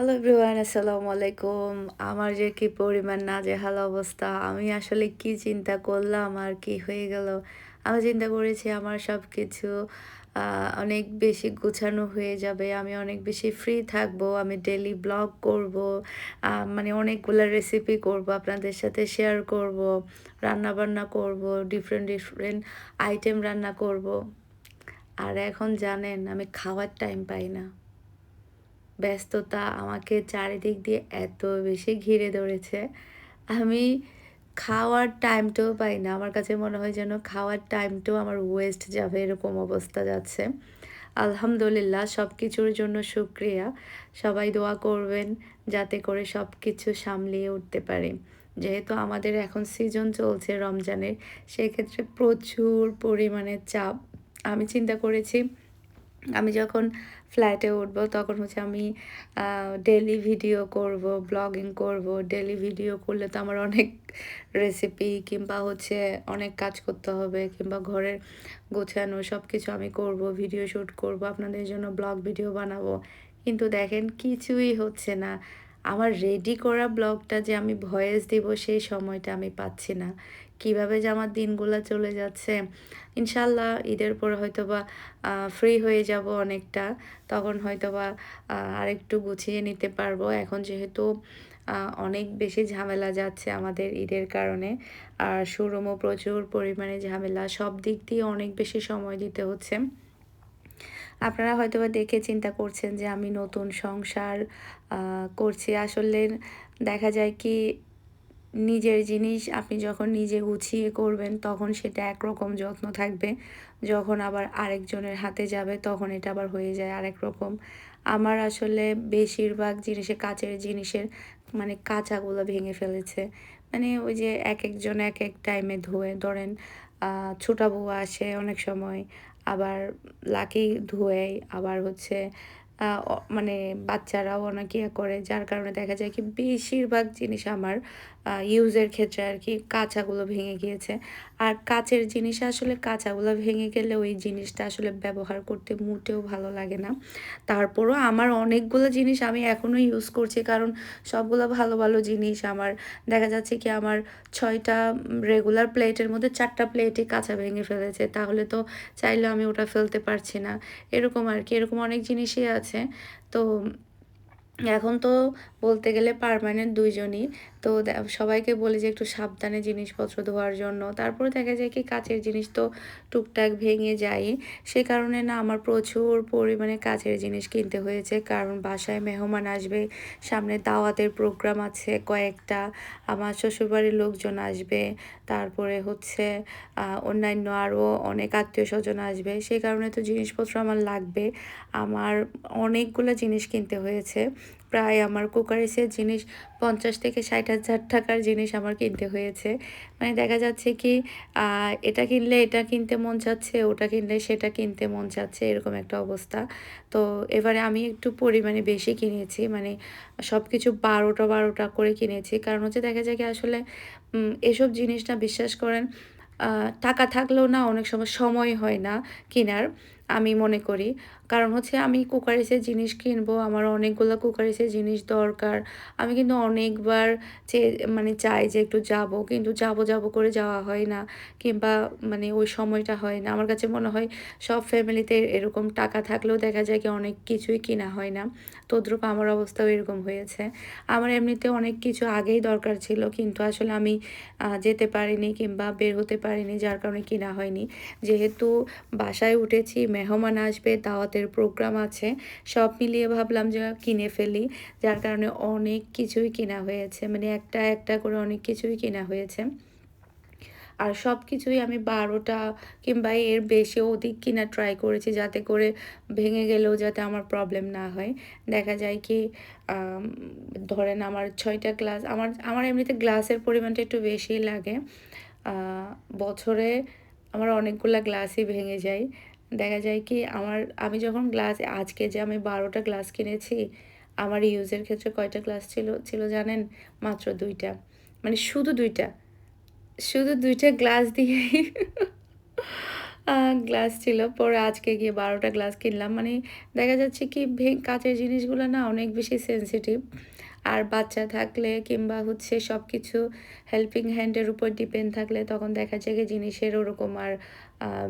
Hello everyone আসসালামু আলাইকুম আমার যে কি পরিমাণ না নাজেহাল অবস্থা, আমি আসলে কি চিন্তা করলাম আর কি হয়ে গেল? আমি চিন্তা করেছি আমার সব কিছু অনেক বেশি গুছানো হয়ে যাবে, আমি অনেক বেশি ফ্রি থাকব, আমি ডেলি ব্লগ করব মানে অনেকগুলো রেসিপি করব, আপনাদের সাথে শেয়ার করব রান্না বান্না করব ডিফারেন্ট ডিফারেন্ট আইটেম রান্না করব। আর এখন জানেন, আমি খাওয়ার টাইম পাই না। ব্যস্ততা আমাকে চারিদিক দিয়ে এত বেশি ঘিরে ধরেছে। আমি খাওয়ার টাইমটাও পাই না। আমার কাছে মনে হয় যেন খাওয়ার টাইমটাও আমার ওয়েস্ট যাবে, এরকম অবস্থা যাচ্ছে। আলহামদুলিল্লাহ সব কিছুর জন্য শুক্রিয়া। সবাই দোয়া করবেন যাতে করে সব কিছু সামলিয়ে উঠতে পারে। যেহেতু আমাদের এখন সিজন চলছে রমজানের, সেক্ষেত্রে প্রচুর পরিমাণে চাপ। আমি চিন্তা করেছি আমি যখন ফ্ল্যাটে উঠবো তখন হচ্ছে আমি ডেলি ভিডিও করব ব্লগিং করব ডেলি ভিডিও করলে তো আমার অনেক রেসিপি কিংবা হচ্ছে অনেক কাজ করতে হবে কিংবা ঘরের গোছানো সব কিছু আমি করব ভিডিও শ্যুট করব, আপনাদের জন্য ব্লগ ভিডিও বানাবো। কিন্তু দেখেন কিছুই হচ্ছে না। আমার রেডি করা ব্লগটা যে আমি ভয়েস দিব সেই সময়টা আমি পাচ্ছি না। কীভাবে যে আমার দিনগুলো চলে যাচ্ছে। ইনশাল্লাহ ঈদের পর হয়তো বা ফ্রি হয়ে যাব অনেকটা। তখন হয়তো বা আরেকটু গুছিয়ে নিতে পারব। এখন যেহেতু অনেক বেশি ঝামেলা যাচ্ছে আমাদের ঈদের কারণে। আর শোরুমও প্রচুর পরিমাণে ঝামেলা। সব দিক দিয়ে অনেক বেশি সময় দিতে হচ্ছে। আপনারা হয়তো বা দেখে চিন্তা করছেন যে আমি নতুন সংসার করছি। আসলে দেখা যায় কি নিজের জিনিস আপনি যখন নিজে গুছিয়ে করবেন, তখন সেটা একরকম যত্ন থাকবে। যখন আবার আরেকজনের হাতে যাবে, তখন এটা আবার হয়ে যায় আরেক রকম আমার আসলে বেশিরভাগ জিনিসে কাচের জিনিসের মানে কাঁচাগুলো ভেঙে ফেলেছে। মানে ওই যে এক একজন এক এক টাইমে ধুয়ে, ধরেন ছোটা বউ আসে অনেক সময়, আবার লাকি ধুয়ে, আবার হচ্ছে মানে বাচ্চারাও অনেক ইয়ে করে, যার কারণে দেখা যায় কি বেশিরভাগ জিনিস আমার ইউজের ক্ষেত্রে আর কি কাঁচাগুলো ভেঙে গিয়েছে। আর কাচের জিনিস আসলে কাঁচাগুলো ভেঙে গেলে ওই জিনিসটা আসলে ব্যবহার করতে মোটেও ভালো লাগে না। তারপরও আমার অনেকগুলো জিনিস আমি এখনও ইউজ করছি, কারণ সবগুলো ভালো ভালো জিনিস আমার। দেখা যাচ্ছে কি আমার ছয়টা রেগুলার প্লেটের মধ্যে চারটা প্লেটই কাঁচা ভেঙে ফেলেছে, তাহলে তো চাইলেও আমি ওটা ফেলতে পারছি না। এরকম আর কি, এরকম অনেক জিনিসই আছে। তো এখন তো বলতে গেলে পারমানেন্ট দুইজনই। তো সবাইকে বলি যে একটু সাবধানে জিনিসপত্র ধোয়ার জন্য। তারপরে দেখা যায় কি কাচের জিনিস তো টুকটাক ভেঙে যায়। সে কারণে না আমার প্রচুর পরিমাণে কাচের জিনিস কিনতে হয়েছে। কারণ বাসায় মেহমান আসবে, সামনে দাওয়াতের প্রোগ্রাম আছে কয়েকটা, আমার শ্বশুরবাড়ির লোকজন আসবে, তারপরে হচ্ছে অন্যান্য আরও অনেক আত্মীয় স্বজন আসবে। সেই কারণে তো জিনিসপত্র আমার লাগবে। আমার অনেকগুলো জিনিস কিনতে হয়েছে। প্রায় আমার কুকারিসের জিনিস পঞ্চাশ থেকে ষাট হাজার টাকার জিনিস আমার কিনতে হয়েছে। মানে দেখা যাচ্ছে কি এটা কিনলে এটা কিনতে মন চাচ্ছে ওটা কিনলে সেটা কিনতে মন চাচ্ছে এরকম একটা অবস্থা। তো এবারে আমি একটু পরিমাণে বেশি কিনেছি মানে সব কিছু বারোটা বারোটা করে কিনেছি। কারণ হচ্ছে দেখা যায় কি, আসলে এসব জিনিসটা বিশ্বাস করেন টাকা থাকলেও না, অনেক সময় সময় হয় না কেনার। আমি মনে করি। কারণ হচ্ছে আমি কুকারিসের জিনিস কিনবো, আমার অনেকগুলো কুকারিসের জিনিস দরকার। আমি কিন্তু অনেকবার চেয়ে মানে চাই যে একটু যাব, কিন্তু যাব যাব করে যাওয়া হয় না, কিংবা মানে ওই সময়টা হয় না। আমার কাছে মনে হয় সব ফ্যামিলিতে এরকম টাকা থাকলেও দেখা যায় কি অনেক কিছুই কিনা হয় না। তদ্রুপ আমার অবস্থাও এরকম হয়েছে। আমার এমনিতে অনেক কিছু আগেই দরকার ছিল, কিন্তু আসলে আমি যেতে পারিনি কিংবা বের হতে পারিনি, যার কারণে কিনা হয়নি। যেহেতু বাসায় উঠেছি মেহমান আসবে, দাওয়াতের প্রোগ্রাম আছে, সব মিলিয়ে ভাবলাম যে কিনে ফেলি। যার কারণে অনেক কিছুই কেনা হয়েছে মানে একটা একটা করে অনেক কিছুই কেনা হয়েছে। আর সব কিছুই আমি বারোটা কিংবা এর বেশি অধিক কিনা ট্রাই করেছি যাতে করে ভেঙে গেলেও যাতে আমার প্রবলেম না হয়। দেখা যায় কি ধরেন আমার ছয়টা গ্লাস আমার আমার এমনিতে গ্লাসের পরিমাণটা একটু বেশি লাগে। বছরে আমার অনেকগুলো গ্লাসই ভেঙে যায়। দেখা যায় কি আমার, আমি যখন গ্লাস আজকে যে আমি বারোটা গ্লাস কিনেছি, আমার ইউজের ক্ষেত্রে কয়টা গ্লাস ছিল ছিল জানেন মাত্র দুইটা মানে শুধু দুইটা শুধু দুইটা গ্লাস দিয়েই আ গ্লাস ছিল। পরে আজকে গিয়ে বারোটা গ্লাস কিনলাম। মানে দেখা যাচ্ছে কি কাঁচের জিনিসগুলো না অনেক বেশি সেনসিটিভ। আর বাচ্চা থাকলে কিংবা হচ্ছে সব কিছু হেল্পিং হ্যান্ডের উপর ডিপেন্ড থাকলে তখন দেখা যায় জিনিসের ওরকম আর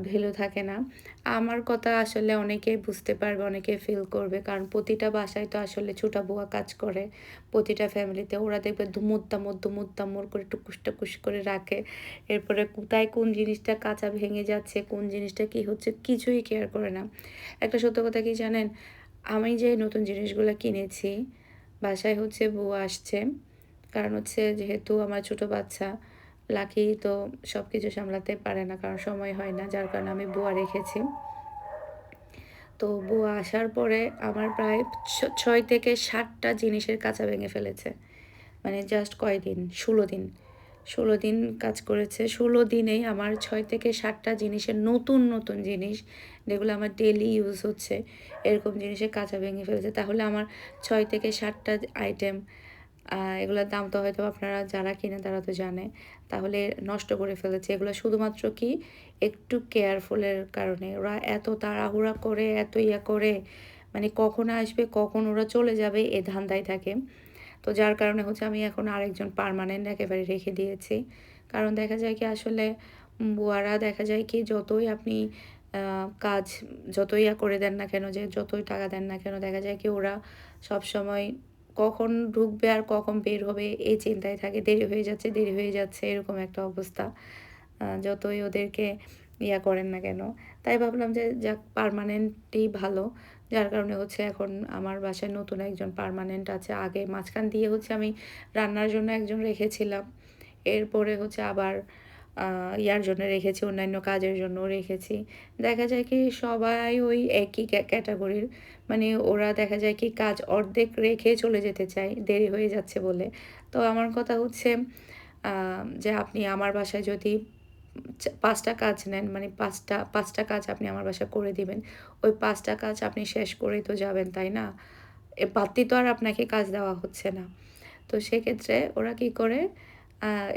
ভ্যালু থাকে না। আমার কথা আসলে অনেকেই বুঝতে পারবে, অনেকেই ফিল করবে। কারণ প্রতিটা বাসায় তো আসলে ছোটা বুয়া কাজ করে। প্রতিটা ফ্যামিলিতে ওরা দেখবে দুমুর দামুর, দুমুর দামুর করে টুকুস টাকুস করে রাখে। এরপরে কোথায় কোন জিনিসটা কাঁচা ভেঙে যাচ্ছে, কোন জিনিসটা কি হচ্ছে কিছুই কেয়ার করে না। একটা সত্য কথা কি জানেন? আমি যে নতুন জিনিসগুলো কিনেছি, বাসায় হচ্ছে বুয়া আসছে। কারণ হচ্ছে যেহেতু আমার ছোট বাচ্চা, লাকি তো সব কিছু সামলাতে পারে না। কারণ সময় হয় না। যার কারণে আমি বুয়া রেখেছি। তো বুয়া আসার পরে আমার প্রায় ছয় থেকে ৭ টা জিনিসের কাঁচা ভেঙে ফেলেছে। মানে জাস্ট কয়দিন? ১৬ দিন। ১৬ দিন কাজ করেছে। ১৬ দিনেই আমার ছয় থেকে সাতটা জিনিসের নতুন, নতুন জিনিস যেগুলো আমার ডেলি ইউজ হচ্ছে, এরকম জিনিসের কাঁচা ভেঙে ফেলেছে। তাহলে আমার ছয় থেকে সাতটা আইটেম এগুলোর দাম তো হয়তো আপনারা যারা কিনে তারা তো জানে। তাহলে নষ্ট করে ফেলেছে। এগুলো শুধুমাত্র কি একটু কেয়ারফুলের কারণে। ওরা এত তাড়াহুড়া করে, এত ইয়া করে মানে কখন আসবে, কখন ওরা চলে যাবে এ ধান্দায় থাকে। তো যার কারণে হচ্ছে আমি এখন আরেকজন পার্মানেন্ট একেবারে রেখে দিয়েছি। কারণ দেখা যায় কি আসলে বুয়ারা দেখা যায় কি যতই আপনি কাজ যতই ইয়া করে দেন না কেন, যে যতই টাকা দেন না কেন দেখা যায় কি ওরা সবসময় কখন ঢুকবে আর কখন বের হবে এই চিন্তায় থাকে। দেরি হয়ে যাচ্ছে, দেরি হয়ে যাচ্ছে এরকম একটা অবস্থা। যতই ওদেরকে ইয়া করেন না কেন। তাই ভাবলাম যে যাক পার্মানেন্টই ভালো। যার কারণে হচ্ছে এখন আমার বাসায় নতুন একজন পার্মানেন্ট আছে। আগে মাঝখান দিয়ে হচ্ছে আমি রান্নার জন্য একজন রেখেছিলাম। এরপরে হচ্ছে আবার ইয়ার জন্য রেখেছি, অন্যান্য কাজের জন্যও রেখেছি। দেখা যায় কি সবাই ওই একই ক্যাটাগরির মানে ওরা দেখা যায় কি কাজ অর্ধেক রেখে চলে যেতে চায়, দেরি হয়ে যাচ্ছে বলে। তো আমার কথা হচ্ছে যে আপনি আমার বাসায় যদি পাঁচটা কাজ নেন, মানে পাঁচটা পাঁচটা কাজ আপনি আমার বাসায় করে দিবেন। ওই পাঁচটা কাজ আপনি শেষ করেই তো যাবেন, তাই না? এ বাড়তি তো আর আপনাকে কাজ দেওয়া হচ্ছে না। তো সেক্ষেত্রে ওরা কি করে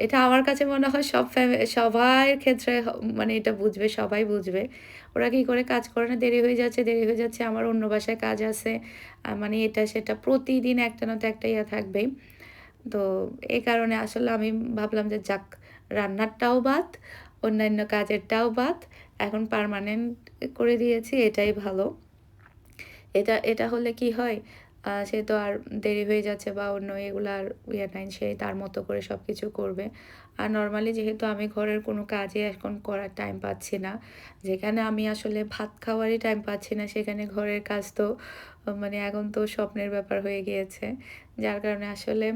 এটা আমার কাছে মনে হয় সব ফ্যামি সবার ক্ষেত্রে মানে এটা বুঝবে, সবাই বুঝবে। ওরা কি করে কাজ করে না, দেরি হয়ে যাচ্ছে, দেরি হয়ে যাচ্ছে, আমার অন্য বাসায় কাজ আছে। মানে এটা সেটা প্রতিদিন একটা না তো একটা ইয়া থাকবেই। তো এই কারণে আসলে আমি ভাবলাম যে যাক রান্নারটাও বাদ, অন্যান্য কাজেরটাও বাদ। এখন পার্মানেন্ট করে দিয়েছি এটাই ভালো। এটা এটা হলে কি হয়? সে তো আর দেরি হয়ে যাচ্ছে বা অন্য এগুলো আর ইয়ে নাই, সে তার মতো করে সব কিছু করবে। আর নর্মালি যেহেতু আমি ঘরের কোনো কাজই এখন করার টাইম পাচ্ছি না। যেখানে আমি আসলে ভাত খাওয়ারই টাইম পাচ্ছি না, সেখানে ঘরের কাজ তো মানে এখন তো স্বপ্নের ব্যাপার হয়ে গিয়েছে। যার কারণে আসলে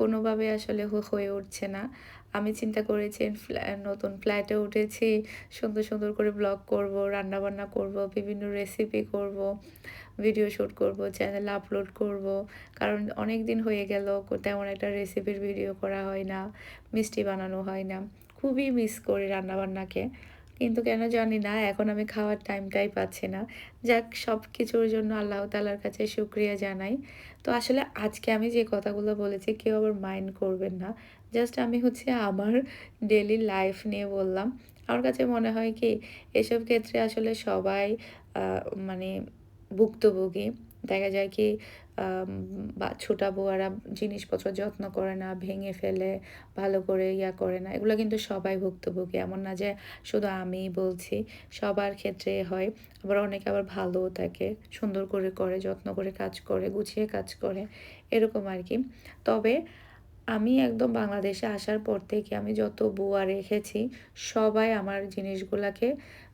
কোনোভাবে আসলে হয়ে উঠছে না। আমি চিন্তা করেছি নতুন ফ্ল্যাটে উঠেছি, সুন্দর, সুন্দর করে ব্লগ করব, রান্নাবান্না করব, বিভিন্ন রেসিপি করব, ভিডিও শ্যুট করব, চ্যানেল আপলোড করব। কারণ অনেক দিন হয়ে গেল তেমন একটা রেসিপির ভিডিও করা হয় না, মিষ্টি বানানো হয় না। খুবই মিস করি রান্নাবান্নাকে। কিন্তু কেন জানি না এখন আমি খাওয়ার টাইমটাই পাচ্ছি না। যাক সব কিছুর জন্য আল্লাহ তাআলার কাছে শুকরিয়া জানাই। তো আসলে আজকে আমি যে কথাগুলো বলেছি কেউ আবার মাইন্ড করবেন না। জাস্ট আমি হচ্ছে আমার ডেলি লাইফ নিয়ে বললাম। আমার কাছে মনে হয় কি এসব ক্ষেত্রে আসলে সবাই মানে ভুক্তভোগী। দেখা যায় কি বা ছোটা বুয়ারা জিনিসপত্র যত্ন করে না, ভেঙে ফেলে, ভালো করে ইয়া করে না। এগুলো কিন্তু সবাই ভুক্তভোগী। এমন না যে শুধু আমিই বলছি, সবার ক্ষেত্রে হয়। আবার অনেকে আবার ভালোও থাকে। সুন্দর করে করে, যত্ন করে কাজ করে, গুছিয়ে কাজ করে, এরকম আর কি তবে আমি একদম বাংলাদেশে আসার পর থেকে আমি যত বুয়া রেখেছি, সবাই আমার জিনিসগুলাকে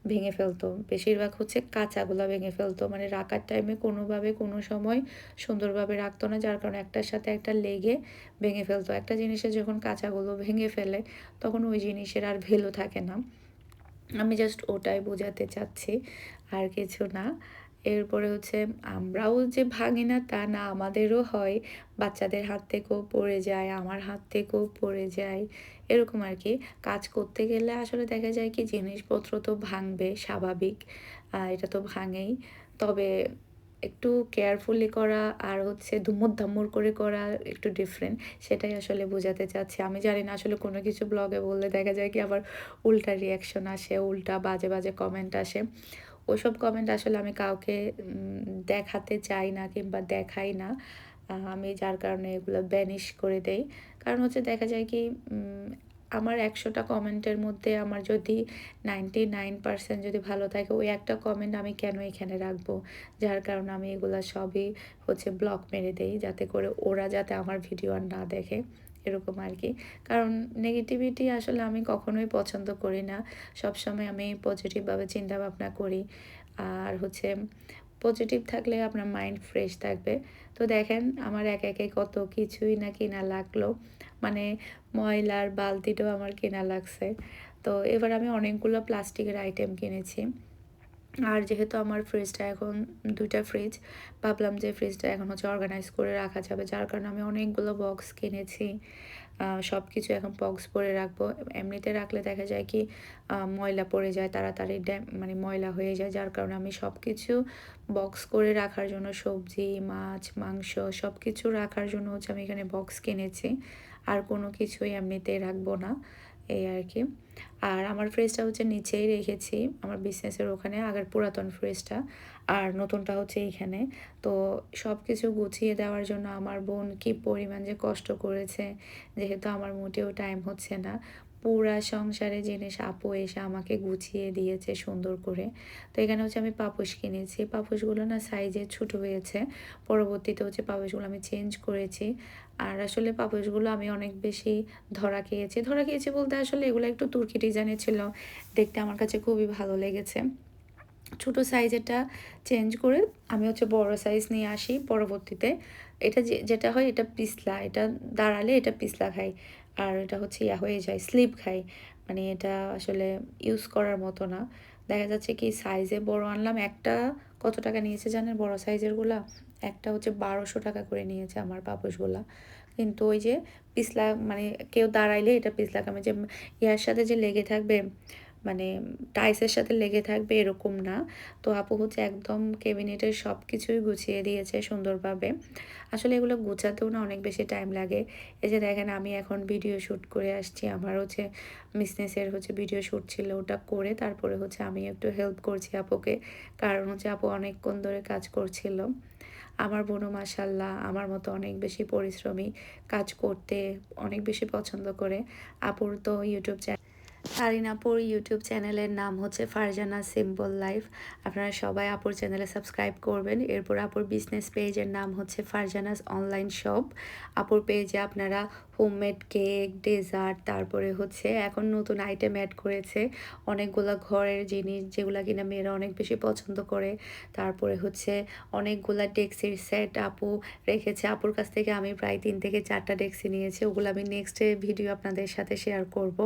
ভেঙে ফেলতো। বেশিরভাগ হচ্ছে কাঁচাগুলা ভেঙে ফেলতো। মানে রাখার টাইমে কোনোভাবে কোনো সময় সুন্দরভাবে রাখতো না। যার কারণে একটার সাথে একটা লেগে ভেঙে ফেলতো। একটা জিনিসে যখন কাঁচাগুলো ভেঙে ফেলে, তখন ওই জিনিসের আর ভ্যালু থাকে না। আমি জাস্ট ওটাই বোঝাতে চাচ্ছি, আর কিছু না। এরপরে হচ্ছে আমরাও যে ভাঙি না তা না, আমাদেরও হয়। বাচ্চাদের হাত থেকেও পড়ে যায়, আমার হাত থেকেও পড়ে যায়। এরকম আর কি কাজ করতে গেলে আসলে দেখা যায় কি জিনিসপত্র তো ভাঙবে স্বাভাবিক। এটা তো ভাঙেই। তবে একটু কেয়ারফুলি করা আর হচ্ছে ধুমুর-ধাম্মুর করে করা একটু ডিফারেন্ট। সেটাই আসলে বোঝাতে চাচ্ছি। আমি জানি না আসলে কোনো কিছু ব্লগে বললে দেখা যায় কি আবার উল্টা রিয়াকশন আসে, উল্টা বাজে, বাজে কমেন্ট আসে। ওসব কমেন্ট আসলে আমি কাউকে দেখাতে চাই না কিংবা দেখাই না। আমি যার কারণে এগুলো ব্যানিশ করে দেই। কারণ হচ্ছে দেখা যায় কি আমার একশোটা কমেন্টের মধ্যে আমার যদি 99% যদি ভালো থাকে, ওই একটা কমেন্ট আমি কেন এখানে রাখব? যার কারণে আমি এগুলো সবই হচ্ছে ব্লক মেরে দেই। যাতে করে ওরা যাতে আমার ভিডিও আর না দেখে। এরকম আর কি কারণ নেগেটিভিটি আসলে আমি কখনোই পছন্দ করি না। সবসময় আমি পজিটিভভাবে চিন্তাভাবনা করি। আর হচ্ছে পজিটিভ থাকলে আপনার মাইন্ড ফ্রেশ থাকবে। তো দেখেন আমার একে, একে কত কিছুই না কিনা লাগল। মানে ময়লার বালতিটাও আমার কেনা লাগছে। তো এবার আমি অনেকগুলো প্লাস্টিকের আইটেম কিনেছি। আর যেহেতু আমার ফ্রিজটা এখন দুইটা ফ্রিজ, ভাবলাম যে ফ্রিজটা এখন হচ্ছে অর্গানাইজ করে রাখা যাবে। যার কারণে আমি অনেকগুলো বক্স কিনেছি। সব কিছু এখন বক্স পরে রাখব। এমনিতে রাখলে দেখা যায় কি ময়লা পড়ে যায় তাড়াতাড়ি ড্যাম মানে ময়লা হয়ে যায়। যার কারণে আমি সব কিছু বক্স করে রাখার জন্য সবজি, মাছ, মাংস সব কিছু রাখার জন্য হচ্ছে আমি এখানে বক্স কিনেছি। আর কোনো কিছুই এমনিতে রাখব না। এই আর কি আর আমার ফ্রিজটা হচ্ছে নিচেই রেখেছি। আমার বিজনেসের ওখানে, আগের পুরাতন ফ্রিজটা। আর নতুনটা হচ্ছে এইখানে। তো সব কিছু গুছিয়ে দেওয়ার জন্য আমার বোন কি পরিমাণ যে কষ্ট করেছে। যেহেতু আমার মোটেও টাইম হচ্ছে না। পুরা সংসারে জিনিস আপু এসে আমাকে গুছিয়ে দিয়েছে সুন্দর করে। তো এখানে হচ্ছে আমি পাপোশ কিনেছি। পাপোশগুলো না সাইজে ছোট হয়েছে। পরবর্তীতে হচ্ছে পাপোশগুলো আমি চেঞ্জ করেছি। আর আসলে পাপোশগুলো আমি অনেক বেশি ধরা খেয়েছি। ধরা খেয়েছি বলতে আসলে এগুলো একটু তুর্কি ডিজাইনের ছিল। দেখতে আমার কাছে খুবই ভালো লেগেছে। ছোট সাইজেরটা চেঞ্জ করে আমি হচ্ছে বড় সাইজ নিয়ে আসি পরবর্তীতে। এটা যেটা হয় এটা পিছলা। এটা দাঁড়ালে এটা পিছলা খায়। আর এটা হচ্ছে ইয়া হয়ে যায়, স্লিপ খায়। মানে এটা আসলে ইউজ করার মতো না। দেখা যাচ্ছে কি সাইজে বড় আনলাম। একটা কত টাকা নিয়েছে জানেন বড় সাইজেরগুলা একটা হচ্ছে ৳১২০০ করে নিয়েছে আমার পাপোশগুলা। কিন্তু ওই যে পিসলা মানে কেউ দাঁড়াইলে এটা পিসলা কামে যে ইয়ার সাথে যে লেগে থাকবে মানে টাইলসের সাথে লেগে থাকবে এরকম না। তো আপু হচ্ছে একদম ক্যাবিনেটের সবকিছুই গুছিয়ে দিয়েছে সুন্দরভাবে। আসলে এগুলো গুছাতেও না অনেক বেশি টাইম লাগে। এই যে দেখেন আমি এখন ভিডিও শ্যুট করে আসছি। আমার হচ্ছে মিসনেসের হচ্ছে ভিডিও শুট ছিল ওটা করে তারপরে হচ্ছে আমি একটু হেল্প করছি আপুকে। কারণ হচ্ছে আপু অনেকক্ষণ ধরে কাজ করছিল। আমার বোনও মাশাআল্লাহ, আমার মতো অনেক বেশি পরিশ্রমী। কাজ করতে অনেক বেশি পছন্দ করে। আপুর তো ইউটিউব চ্যানেল তারিন আপুর ইউটিউব চ্যানেলের নাম হচ্ছে ফারজানা সিম্পল লাইফ। আপনারা সবাই আপুর চ্যানেলে সাবস্ক্রাইব করবেন। এরপর আপুর বিজনেস পেজের নাম হচ্ছে ফারজানাস অনলাইন শপ। আপুর পেজে আপনারা হোমমেড কেক, ডেজার্ট তারপরে হচ্ছে এখন নতুন আইটেম অ্যাড করেছে। অনেকগুলা ঘরের জিনিস যেগুলা কিনা মেয়েরা অনেক বেশি পছন্দ করে। তারপরে হচ্ছে অনেকগুলা ডেক্সির সেট আপু রেখেছে। আপুর কাছ থেকে আমি প্রায় তিন থেকে ৪ টা ডেক্সি নিয়েছি। ওগুলো আমি নেক্সট ভিডিও আপনাদের সাথে শেয়ার করব।